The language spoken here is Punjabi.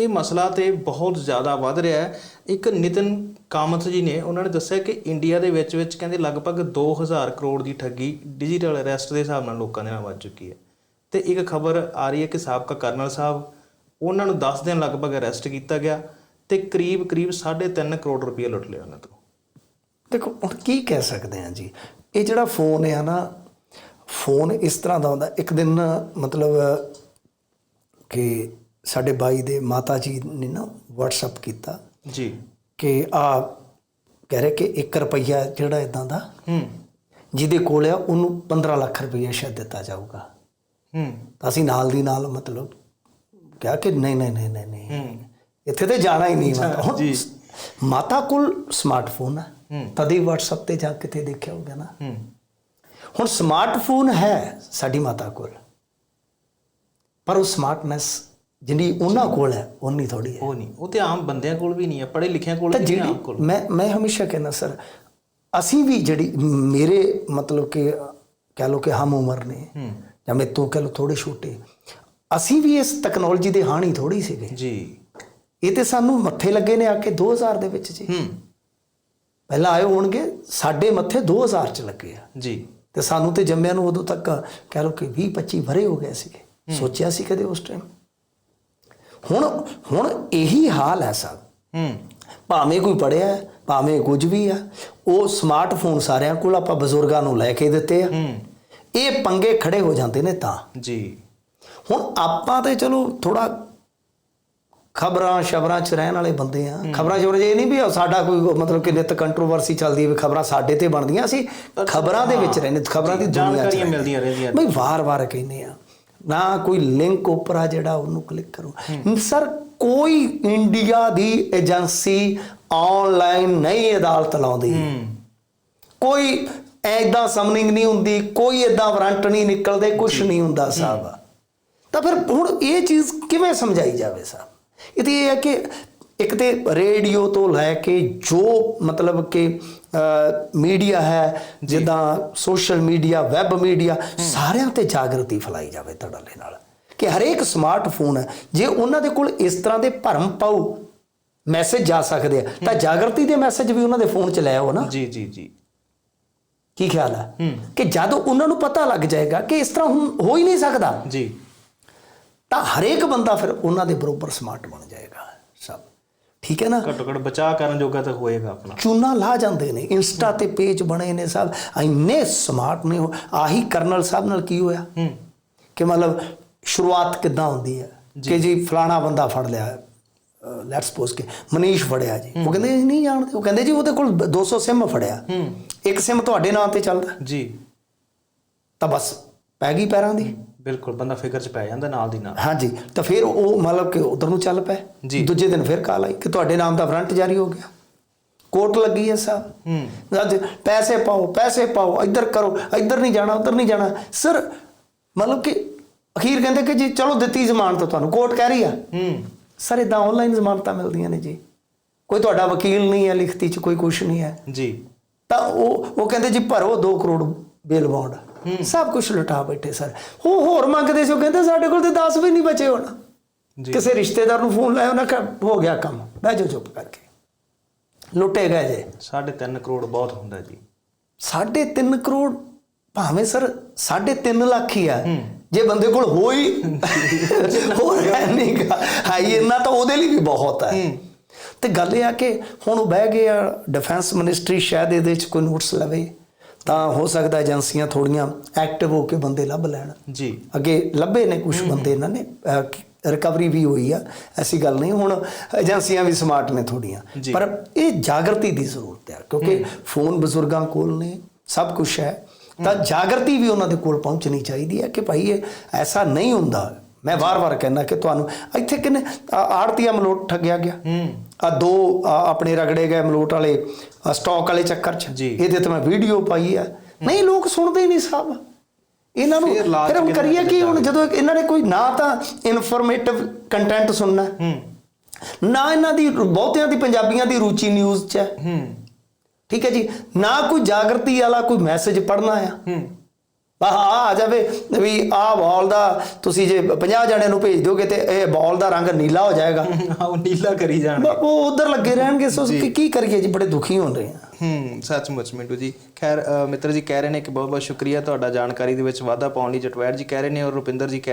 ਇਹ ਮਸਲਾ ਤੇ ਬਹੁਤ ਜ਼ਿਆਦਾ ਵੱਧ ਰਿਹਾ ਹੈ। ਇੱਕ ਨਿਤਨ ਕਾਮਤ ਜੀ ਨੇ ਉਹਨਾਂ ਨੇ ਦੱਸਿਆ ਕਿ ਇੰਡੀਆ ਦੇ ਵਿੱਚ ਵਿੱਚ ਕਹਿੰਦੇ ਲਗਭਗ 2000 ਕਰੋੜ ਦੀ ਠੱਗੀ ਡਿਜੀਟਲ ਅਰੈਸਟ ਦੇ ਹਿਸਾਬ ਨਾਲ ਲੋਕਾਂ ਦੇ ਨਾਲ ਵੱਜ ਚੁੱਕੀ ਹੈ। ਤੇ ਇੱਕ ਖਬਰ ਆ ਰਹੀ ਹੈ ਕਿ ਸਾਬਕਾ ਕਰਨਲ ਸਾਹਿਬ ਉਹਨਾਂ ਨੂੰ 10 ਦਿਨ ਲਗਭਗ ਅਰੈਸਟ ਕੀਤਾ ਗਿਆ ਤੇ ਕਰੀਬ ਕਰੀਬ 3.5 ਕਰੋੜ ਰੁਪਏ ਲੁੱਟ ਲਿਆ ਉਹਨਾਂ ਤੋਂ। ਦੇਖੋ, ਹੁਣ ਕੀ ਕਹਿ ਸਕਦੇ ਆ ਜੀ? ਇਹ ਜਿਹੜਾ ਫੋਨ ਹੈ ਨਾ ਫੋਨ ਇਸ ਤਰ੍ਹਾਂ ਦਾ ਹੁੰਦਾ, ਇੱਕ ਦਿਨ ਮਤਲਬ ਕਿ ਸਾਡੇ ਬਾਈ ਦੇ ਮਾਤਾ ਜੀ ਨੇ ਨਾ WhatsApp ਕੀਤਾ ਜੀ। ਕਿ ਆ ਕਹਿ ਰਹੇ ਕਿ 1 ਰੁਪਈਆ ਜਿਹੜਾ ਇਦਾਂ ਦਾ ਹੂੰ। ਜਿਹਦੇ ਕੋਲ ਆ ਉਹਨੂੰ 15 ਲੱਖ ਰੁਪਈਆ ਸ਼ਾਇਦ ਦਿੱਤਾ ਜਾਊਗਾ। ਹੂੰ। ਤਾਂ ਅਸੀਂ ਨਾਲ ਦੀ ਨਾਲ ਮਤਲਬ ਕਿਹਾ ਕਿ ਨਹੀਂ ਨਹੀਂ ਨਹੀਂ ਨਹੀਂ ਨਹੀਂ। ਹੂੰ। ਇੱਥੇ ਤੇ ਜਾਣਾ ਹੀ ਨਹੀਂ ਮਾਤਾ ਜੀ। ਮਾਤਾ ਕੋਲ ਸਮਾਰਟਫੋਨ ਹੈ ਹੂੰ। ਤਦੇ WhatsApp ਤੇ ਜਾ ਕਿਤੇ ਦੇਖਿਆ ਹੋਗਾ ਨਾ। ਹੂੰ। ਹੁਣ ਸਮਾਰਟਫੋਨ ਹੈ ਸਾਡੀ ਮਾਤਾ ਕੋਲ। ਪਰ ਉਹ ਸਮਾਰਟਨੈਸ ਜਿੰਨੀ ਉਹਨਾਂ ਕੋਲ ਹੈ ਉਨੀ ਥੋੜੀ ਹੈ। ਉਹ ਨਹੀਂ ਉਹ ਤੇ ਆਮ ਬੰਦਿਆਂ ਕੋਲ ਵੀ ਨਹੀਂ ਹੈ ਪੜ੍ਹੇ ਲਿਖਿਆਂ ਕੋਲ ਵੀ ਨਹੀਂ ਆਮ ਕੋਲ ਮੈਂ ਮੈਂ ਹਮੇਸ਼ਾ ਕਹਿੰਦਾ ਸਰ ਅਸੀਂ ਵੀ ਜਿਹੜੀ ਮੇਰੇ ਮਤਲਬ ਕਿ ਕਹਿ ਲੋ ਕਿ ਹਮ ਉਮਰ ਨੇ ਜਾਂ ਮੇਰੇ ਤੋਂ ਕਹਿ ਲੋ ਥੋੜੇ ਛੋਟੇ ਅਸੀਂ ਵੀ ਇਸ ਟੈਕਨੋਲੋਜੀ ਦੇ ਹਾਣੀ ਥੋੜੀ ਸੀਗੇ। ਜੀ। ਇਹ ਤੇ ਸਾਨੂੰ ਮੱਥੇ ਲੱਗੇ ਨੇ ਆ ਕੇ 2000 ਦੇ ਵਿੱਚ ਜੀ। ਹੂੰ। ਪਹਿਲਾਂ ਆਏ ਹੋਣਗੇ ਸਾਡੇ ਮੱਥੇ 2000 ਚ ਲੱਗੇ ਆ। ਜੀ। ਤੇ ਸਾਨੂੰ ਤੇ ਜੰਮਿਆਂ ਨੂੰ ਉਦੋਂ ਤੱਕ ਕਹਿ ਲਓ ਕਿ 20 25 ਵਰੇ ਹੋ ਗਏ ਸੀਗੇ। ਸੋਚਿਆ ਸੀ ਕਦੇ ਉਸ ਟਾਈਮ ਹੁਣ ਹੁਣ ਇਹੀ ਹਾਲ ਹੈ ਸਭ। ਹੂੰ। ਭਾਵੇਂ ਕੋਈ ਪੜਿਆ ਹੈ, ਭਾਵੇਂ ਕੁਝ ਵੀ ਆ ਉਹ ਸਮਾਰਟਫੋਨ ਸਾਰਿਆਂ ਕੋਲ ਆਪਾਂ ਬਜ਼ੁਰਗਾਂ ਨੂੰ ਲੈ ਕੇ ਦਿੱਤੇ ਆ। ਹੂੰ। ਇਹ ਪੰਗੇ ਖੜੇ ਹੋ ਜਾਂਦੇ ਨੇ ਤਾਂ। ਜੀ। ਹੁਣ ਆਪਾਂ ਤੇ ਚਲੋ ਥੋੜਾ ਖਬਰਾਂ ਸ਼ਬਰਾਂ ਚ ਰਹਿਣ ਵਾਲੇ ਬੰਦੇ ਆ। ਖਬਰਾਂ ਸ਼ਬਰਾਂ 'ਚ ਇਹ ਨਹੀਂ ਵੀ ਸਾਡਾ ਕੋਈ ਮਤਲਬ ਕਿ ਨਿਤ ਕੰਟਰੋਵਰਸੀ ਚੱਲਦੀ ਹੈ ਵੀ ਖਬਰਾਂ ਸਾਡੇ ਤੇ ਬਣਦੀਆਂ ਸੀ। ਖਬਰਾਂ ਦੇ ਵਿੱਚ ਰਹਿੰਦੇ ਖਬਰਾਂ ਦੀ ਦੁਨੀਆ 'ਚ ਜਾਣਕਾਰੀਆਂ। ਮਿਲਦੀਆਂ ਰਹਿੰਦੀਆਂ ਬਈ ਵਾਰ-ਵਾਰ ਕਹਿੰਦੇ ਆ। ਨਾ ਕੋਈ ਲਿੰਕ ਉੱਪਰ ਆ ਜਿਹੜਾ ਉਹਨੂੰ ਕਲਿੱਕ ਕਰੋ। ਸਰ ਕੋਈ ਇੰਡੀਆ ਦੀ ਏਜੰਸੀ ਆਨਲਾਈਨ ਨਹੀਂ ਅਦਾਲਤ ਲਾਉਂਦੀ। ਕੋਈ ਐਦਾਂ ਸਮਨਿੰਗ ਨਹੀਂ ਹੁੰਦੀ ਕੋਈ ਐਦਾਂ ਵਾਰੰਟ ਨਹੀਂ ਨਿਕਲਦੇ ਕੁਝ ਨਹੀਂ ਹੁੰਦਾ ਸਾਹਿਬ ਤਾਂ ਫਿਰ ਹੁਣ ਇਹ ਚੀਜ਼ ਕਿਵੇਂ ਸਮਝਾਈ ਜਾਵੇ ਸਾਹਿਬ ਇਹ ਤੇ ਇਹ ਹੈ ਕਿ ਇੱਕ ਤੇ ਰੇਡੀਓ ਤੋਂ ਲੈ ਕੇ ਜੋ ਮਤਲਬ ਕਿ ਮੀਡੀਆ ਹੈ ਜਿੱਦਾਂ ਸੋਸ਼ਲ ਮੀਡੀਆ ਵੈਬ ਮੀਡੀਆ ਸਾਰਿਆਂ ਤੇ ਜਾਗਰਤੀ ਫੈਲਾਈ ਜਾਵੇ ਧੜੱਲੇ ਨਾਲ। ਕਿ ਹਰੇਕ ਸਮਾਰਟਫੋਨ ਹੈ ਜੇ ਉਹਨਾਂ ਦੇ ਕੋਲ ਇਸ ਤਰ੍ਹਾਂ ਦੇ ਭਰਮ ਪਾਉ ਮੈਸੇਜ ਜਾ ਸਕਦੇ ਆ ਤਾਂ ਜਾਗਰਤੀ ਦੇ ਮੈਸੇਜ ਵੀ ਉਹਨਾਂ ਦੇ ਫੋਨ 'ਚ ਲੈ ਆਓ ਨਾ। ਜੀ ਜੀ ਜੀ। ਕੀ ਖਿਆਲ ਹੈ। ਕਿ ਜਦ ਉਹਨਾਂ ਨੂੰ ਪਤਾ ਲੱਗ ਜਾਏਗਾ ਕਿ ਇਸ ਤਰ੍ਹਾਂ ਹੋ ਹੀ ਨਹੀਂ ਸਕਦਾ ਜੀ। ਤਾਂ ਹਰੇਕ ਬੰਦਾ ਫਿਰ ਉਹਨਾਂ ਦੇ ਬਰੋਬਰ ਸਮਾਰਟ ਬਣ ਜਾਏਗਾ। ਠੀਕ ਹੈ ਨਾ? ਘੱਟੋ ਘੱਟ ਬਚਾਅ ਕਰਨ ਜੋਗਾ ਤਾਂ ਹੋਏਗਾ ਆਪਣਾ। ਚੂਨਾ ਲਾ ਜਾਂਦੇ ਨੇ ਇੰਸਟਾ ਤੇ ਪੇਜ ਬਣੇ ਨੇ ਸਭ ਇੰਨੇ ਸਮਾਰਟ ਨੇ। ਆਹੀ ਕਰਨਲ ਸਾਹਿਬ ਨਾਲ ਕੀ ਹੋਇਆ? ਕਿ ਮਤਲਬ ਸ਼ੁਰੂਆਤ ਕਿੱਦਾਂ ਹੁੰਦੀ ਹੈ? ਕਿ ਜੀ ਫਲਾਣਾ ਬੰਦਾ ਫੜ ਲਿਆ ਲੈਟਸ ਸਪੋਜ਼ ਕਿ ਮਨੀਸ਼ ਫੜਿਆ ਜੀ। ਉਹ ਕਹਿੰਦੇ ਨਹੀਂ ਜਾਣਦੇ ਉਹ ਕਹਿੰਦੇ ਜੀ ਉਹਦੇ ਕੋਲ 200 ਸਿਮ ਫੜਿਆ। ਇੱਕ ਸਿਮ ਤੁਹਾਡੇ ਨਾਂ ਤੇ ਚੱਲਦਾ? ਜੀ। ਤਾਂ ਬਸ ਪੈ ਗਈ ਪੈਰਾਂ ਦੀ। ਬਿਲਕੁਲ ਬੰਦਾ ਫਿਕਰ ਚ ਪੈ ਜਾਂਦਾ ਨਾਲ ਦੀ ਨਾਲ। ਹਾਂਜੀ ਤਾਂ ਫਿਰ ਉਹ ਮਤਲਬ ਕਿ ਉਧਰ ਨੂੰ ਚੱਲ ਪਏ। ਦੂਜੇ ਦਿਨ ਫਿਰ ਕਾਲ ਆਈ ਕਿ ਤੁਹਾਡੇ ਨਾਮ ਦਾ ਵਾਰੰਟ ਜਾਰੀ ਹੋ ਗਿਆ। ਕੋਰਟ ਲੱਗੀ ਹੈ ਸਾਹਿਬ ਹੂੰ। ਅੱਜ ਪੈਸੇ ਪਾਓ ਪੈਸੇ ਪਾਓ ਇੱਧਰ ਕਰੋ ਇੱਧਰ ਨਹੀਂ ਜਾਣਾ ਉੱਧਰ ਨਹੀਂ ਜਾਣਾ। ਸਰ ਮਤਲਬ ਕਿ ਅਖੀਰ ਕਹਿੰਦੇ ਕਿ ਜੀ ਚਲੋ ਦਿੱਤੀ ਜ਼ਮਾਨਤ ਤੁਹਾਨੂੰ ਕੋਰਟ ਕਹਿ ਰਹੀ ਆ। ਹੂੰ। ਸਰ ਇਦਾਂ ਆਨਲਾਈਨ ਜ਼ਮਾਨਤਾਂ ਮਿਲਦੀਆਂ ਨੇ ਜੀ। ਕੋਈ ਤੁਹਾਡਾ ਵਕੀਲ ਨਹੀਂ ਹੈ ਲਿਖਤੀ ਚ ਕੋਈ ਕੁਝ ਨਹੀਂ ਹੈ ਜੀ। ਤਾਂ ਉਹ ਉਹ ਕਹਿੰਦੇ ਜੀ ਭਰੋ 2 ਕਰੋੜ ਬੇਲ ਬੌਂਡ ਸਭ ਕੁਝ ਲੁਟਾ ਬੈਠੇ ਸਰ। ਉਹ ਹੋਰ ਮੰਗਦੇ ਸੀ ਉਹ ਕਹਿੰਦੇ ਸਾਡੇ ਕੋਲ ਤੇ 10 ਵੀ ਨਹੀਂ ਬਚੇ ਹੁਣ। ਜੀ। ਕਿਸੇ ਰਿਸ਼ਤੇਦਾਰ ਨੂੰ ਫੋਨ ਲਾਇਆ ਉਹਨਾਂ ਕਿਹਾ ਹੋ ਗਿਆ ਕੰਮ। ਬਹਿ ਜਾਓ ਚੁੱਪ ਕਰਕੇ। ਲੁੱਟੇ ਗਏ ਜੇ। 3.5 ਕਰੋੜ ਬਹੁਤ ਹੁੰਦਾ ਜੀ। ਸਾਢੇ 3 ਕਰੋੜ ਭਾਵੇਂ ਸਰ ਸਾਢੇ 3 ਲੱਖ ਹੀ ਆ। ਜੇ ਬੰਦੇ ਕੋਲ ਹੋਈ ਹੋਰ ਹੈ ਨਹੀਂਗਾ ਹਾਈ ਇੰਨਾ ਤਾਂ ਉਹਦੇ ਲਈ ਵੀ ਬਹੁਤ ਹੈ। ਤੇ ਗੱਲ ਇਹ ਆ ਕਿ ਹੁਣ ਉਹ ਬਹਿ ਗਏ ਆ ਡਿਫੈਂਸ ਮਿਨਿਸਟਰੀ ਸ਼ਾਇਦ ਇਹਦੇ ਵਿੱਚ ਕੋਈ ਨੋਟਸ ਲਵੇ। ਤਾਂ ਹੋ ਸਕਦਾ ਏਜੰਸੀਆਂ ਥੋੜੀਆਂ ਐਕਟਿਵ ਹੋ ਕੇ ਬੰਦੇ ਲੱਭ ਲੈਣ। ਜੀ। ਅੱਗੇ ਲੱਭੇ ਨੇ ਕੁਝ ਬੰਦੇ ਇਹਨਾਂ ਨੇ ਰਿਕਵਰੀ ਵੀ ਹੋਈ ਆ ਐਸੀ ਗੱਲ ਨਹੀਂ। ਹੁਣ ਏਜੰਸੀਆਂ ਵੀ ਸਮਾਰਟ ਨੇ ਥੋੜੀਆਂ। ਪਰ ਇਹ ਜਾਗਰਤੀ ਦੀ ਜ਼ਰੂਰਤ ਹੈ ਕਿਉਂਕਿ ਫੋਨ ਬਜ਼ੁਰਗਾਂ ਕੋਲ ਨੇ ਸਭ ਕੁਝ ਹੈ। ਤਾਂ ਜਾਗਰਤੀ ਵੀ ਉਹਨਾਂ ਦੇ ਕੋਲ ਪਹੁੰਚਣੀ ਚਾਹੀਦੀ ਹੈ ਕਿ ਭਾਈ ਇਹ ਐਸਾ ਨਹੀਂ ਹੁੰਦਾ ਮੈਂ ਵਾਰ-ਵਾਰ ਕਹਿੰਦਾ ਕਿ ਤੁਹਾਨੂੰ ਇੱਥੇ ਕਿੰਨੇ ਆੜਤੀਆ ਮਲੋਟ ਠੱਗਿਆ ਗਿਆ। ਹੂੰ। ਆ ਦੋ ਆਪਣੇ ਰਗੜੇ ਗਏ ਮਲੋਟ ਵਾਲੇ ਸਟਾਕ ਵਾਲੇ ਚੱਕਰ 'ਚ। ਇਹਦੇ ਤੇ ਮੈਂ ਵੀਡੀਓ ਪਾਈ ਆ। ਨਹੀਂ ਲੋਕ ਸੁਣਦੇ ਹੀ ਨਹੀਂ ਸਾਹਿਬ ਇਹਨਾਂ ਨੂੰ ਫਿਰ ਹੁਣ ਕਰੀਏ ਕਿ ਹੁਣ ਜਦੋਂ ਇਹਨਾਂ ਨੇ ਕੋਈ ਨਾ ਤਾਂ ਇਨਫੋਰਮੇਟਿਵ ਕੰਟੈਂਟ ਸੁਣਨਾ। ਨਾ ਇਹਨਾਂ ਦੀ ਬਹੁਤਿਆਂ ਦੀ ਪੰਜਾਬੀਆਂ ਦੀ ਰੁਚੀ ਨਿਊਜ਼ 'ਚ ਹੈ। ਹੂੰ। ਠੀਕ ਹੈ ਜੀ। ਨਾ ਕੋਈ ਜਾਗਰਤੀ ਵਾਲਾ ਕੋਈ ਮੈਸੇਜ ਪੜ੍ਹਨਾ ਆ। ਹੂੰ ਆ ਜਾਵੇ ਵੀ ਆਹ ਬਾਲ ਦਾ ਤੁਸੀਂ ਜੇ 50 ਜਣਿਆਂ ਨੂੰ ਭੇਜ ਦਿਓਗੇ ਤੇ ਇਹ ਬਾਲ ਦਾ ਰੰਗ ਨੀਲਾ ਹੋ ਜਾਏਗਾ। ਉਹ ਨੀਲਾ ਕਰੀ ਜਾਣ ਬ- ਉਹ ਉਧਰ ਲੱਗੇ ਰਹਿਣਗੇ ਸੋ ਕੀ ਕਰੀਏ ਜੀ ਬੜੇ ਦੁਖੀ ਹੋ ਰਹੇ ਆ। ਹੂੰ ਸੱਚਮੁੱਚ ਮਿੰਟੂ ਜੀ। ਖੈਰ ਮਿੱਤਰ ਜੀ ਕਹਿ ਰਹੇ ਨੇ ਕਿ ਬਹੁਤ ਬਹੁਤ ਸ਼ੁਕਰੀਆ ਤੁਹਾਡਾ ਜਾਣਕਾਰੀ ਦੇ ਵਿੱਚ ਵਾਧਾ ਪਾਉਣ ਲਈ। ਜਟਵੈਰ ਜੀ ਕਹਿ ਰਹੇ ਨੇ ਔਰ ਰੁਪਿੰਦਰ ਜੀ ਕਹਿ